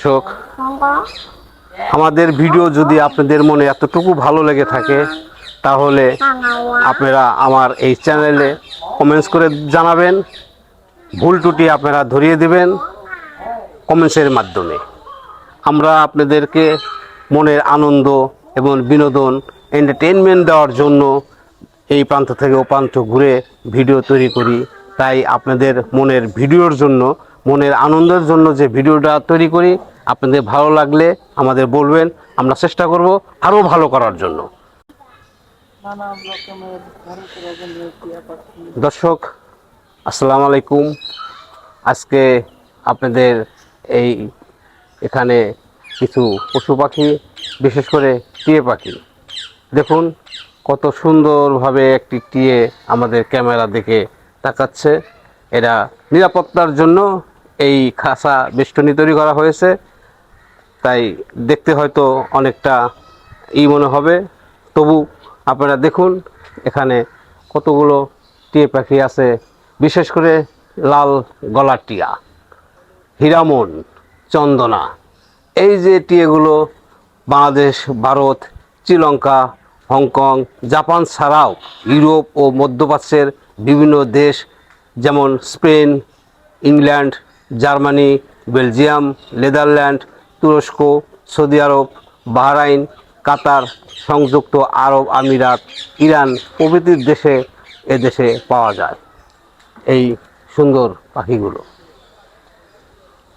দর্শক, আমাদের ভিডিও যদি আপনাদের মনে এতটুকু ভালো লেগে থাকে, তাহলে আপনারা আমার এই চ্যানেলে কমেন্টস করে জানাবেন, ভুল ত্রুটি আপনারা ধরিয়ে দেবেন কমেন্টসের মাধ্যমে। আমরা আপনাদেরকে মনের আনন্দ এবং বিনোদন এন্টারটেনমেন্ট দেওয়ার জন্য এই প্রান্ত থেকে ও প্রান্ত ঘুরে ভিডিও তৈরি করি। তাই আপনাদের মনের ভিডিওর জন্য, মনের আনন্দের জন্য যে ভিডিওটা তৈরি করি আপনাদের ভালো লাগলে আমাদের বলবেন, আমরা চেষ্টা করব আরও ভালো করার জন্য। দর্শক, আসসালামু আলাইকুম। আজকে আপনাদের এই এখানে কিছু পশু পাখি, বিশেষ করে টিয়ে পাখি। দেখুন, কত সুন্দরভাবে একটি টিয়ে আমাদের ক্যামেরা দেখে তাকাচ্ছে। এরা নিরাপত্তার জন্য এই খাসা বেষ্টনী তৈরি করা হয়েছে। তাই দেখতে হয়তো অনেকটা ই মনে হবে। তবু আপনারা দেখুন, এখানে কতগুলো টিয়ে পাখি আছে, বিশেষ করে লাল গলার টিয়া, হীরামন, চন্দনা। এই যে টিয়েগুলো Bangladesh, Bharat, Sri Lanka, Hong Kong, Japan ছাড়াও ইউরোপ ও মধ্যপ্রাচ্যের বিভিন্ন দেশ, যেমন Spain, England, Germany, Belgium, Netherland তুরস্ক, সৌদি আরব, বাহরাইন, কাতার, সংযুক্ত আরব আমিরাত, ইরান প্রভৃতির দেশে এদেশে পাওয়া যায়। এই সুন্দর পাখিগুলো।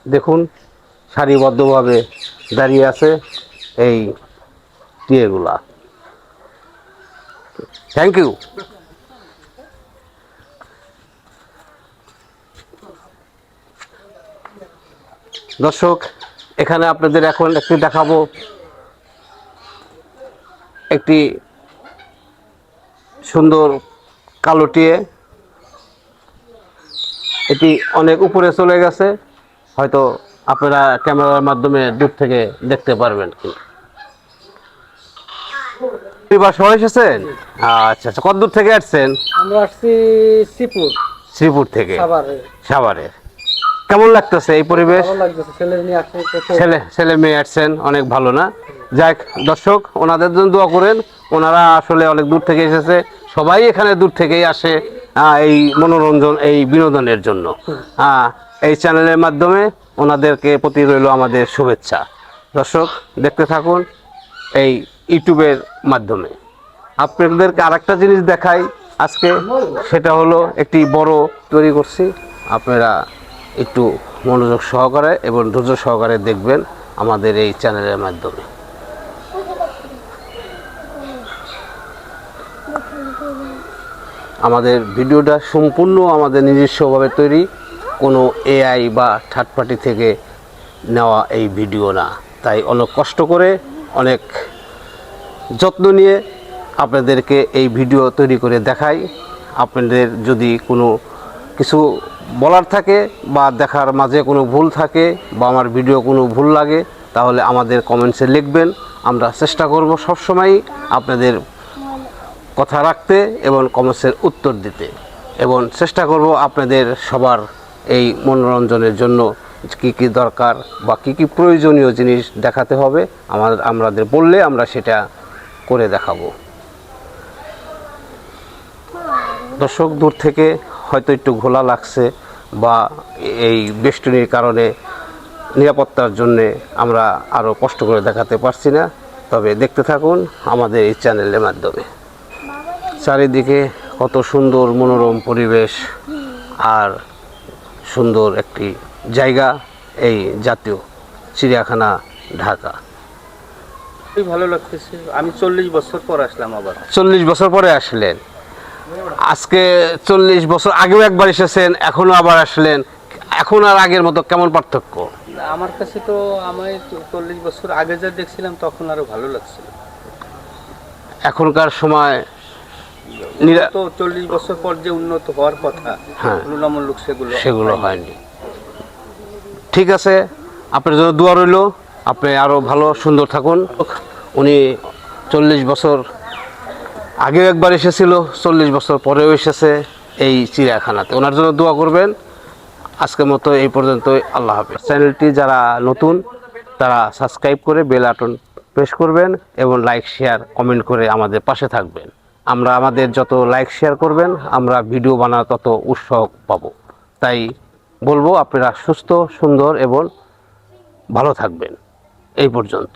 দেখুন, সারিবদ্ধভাবে দাঁড়িয়ে আছে এই টিয়েগুলা। থ্যাংক ইউ দর্শক এখানে আপনাদের এখন একটি দেখাবো একটি সুন্দর কালো টিয়ে। এটি অনেক উপরে চলে গেছে হয়তো আপনারা ক্যামেরার মাধ্যমে দূর থেকে দেখতে পারবেন কি এবার এসেছেন? আচ্ছা আচ্ছা কত দূর থেকে আসছেন? আমরা আসছি শ্রীপুর। শ্রীপুর থেকে। সাভারে। সাভারের কেমন লাগতেছে এই পরিবেশ? ছেলে ছেলে মেয়ে আসছেন অনেক ভালো না? যাক দর্শক ওনাদের জন্য দোয়া করেন ওনারা আসলে অনেক দূর থেকে এসেছে সবাই এখানে দূর থেকেই আসে এই মনোরঞ্জন এই বিনোদনের জন্য। হ্যাঁ এই চ্যানেলের মাধ্যমে ওনাদেরকে প্রতি রইল আমাদের শুভেচ্ছা। দর্শক দেখতে থাকুন এই ইউটিউবের মাধ্যমে। আপনাদেরকে আরেকটা জিনিস দেখাই আজকে সেটা হলো একটি বড় তৈরি করছি। আপনারা একটু মনোযোগ সহকারে এবং ধৈর্য সহকারে দেখবেন আমাদের এই চ্যানেলের মাধ্যমে। আমাদের ভিডিওটা সম্পূর্ণ আমাদের নিজস্বভাবে তৈরি। কোনো এআই বা থার্ড পার্টি থেকে নেওয়া এই ভিডিও না। তাই অনেক কষ্ট করে, অনেক যত্ন নিয়ে আপনাদেরকে এই ভিডিও তৈরি করে দেখাই। আপনাদের যদি কোনো কিছু বলার থাকে বা দেখার মাঝে কোনো ভুল থাকে বা আমার ভিডিও কোনো ভুল লাগে, তাহলে আমাদের কমেন্টসে লিখবেন। আমরা চেষ্টা করব সবসময়ই আপনাদের কথা রাখতে এবং কমেন্টসের উত্তর দিতে। এবং চেষ্টা করব আপনাদের সবার এই মনোরঞ্জনের জন্য কি কি দরকার বা কি কি প্রয়োজনীয় জিনিস দেখাতে হবে আমাদের আমাদের বললে আমরা সেটা করে দেখাবো। দর্শক দূর থেকে হয়তো একটু ঘোলা লাগছে বা এই বেষ্টনীর কারণে নিরাপত্তার জন্যে আমরা আরও কষ্ট করে দেখাতে পারছি না। তবে দেখতে থাকুন আমাদের এই চ্যানেলের মাধ্যমে। চারিদিকে কত সুন্দর মনোরম পরিবেশ আর সুন্দর একটি জায়গা এই জাতীয় চিড়িয়াখানা ঢাকা। খুবই ভালো লাগতেছে। আমি চল্লিশ বছর পর আসলাম আবার। চল্লিশ বছর পরে আসলেন। আজকে চল্লিশ বছর আগেও একবার এসেছেন এখনও আবার আসলেন। এখন আর আগের মতো কেমন পার্থক্য? আমার কাছে তো আমি চল্লিশ বছর আগে যা দেখছিলাম তখন আরও ভালো লাগছিল। এখনকার সময় তো চল্লিশ বছর পর যে উন্নত হওয়ার কথা হ্যাঁ। তুলনামূলক সেগুলো সেগুলো হয়নি। ঠিক আছে আপনার জন্য দোয়া রইল। আপনি আরও ভালো সুন্দর থাকুন। উনি চল্লিশ বছর আগেও একবার এসেছিল, চল্লিশ বছর পরেও এসেছে এই চিড়িয়াখানাতে। ওনার জন্য দোয়া করবেন। আজকের মতো এই পর্যন্ত আল্লাহ হাফিজ। চ্যানেলটি যারা নতুন, তারা সাবস্ক্রাইব করে বেল আটন প্রেস করবেন এবং লাইক, শেয়ার, কমেন্ট করে আমাদের পাশে থাকবেন। আমরা আমাদের যত লাইক, শেয়ার করবেন, আমরা ভিডিও বানানো তত উৎসাহ পাবো। তাই বলব, আপনারা সুস্থ, সুন্দর এবং ভালো থাকবেন। এই পর্যন্ত।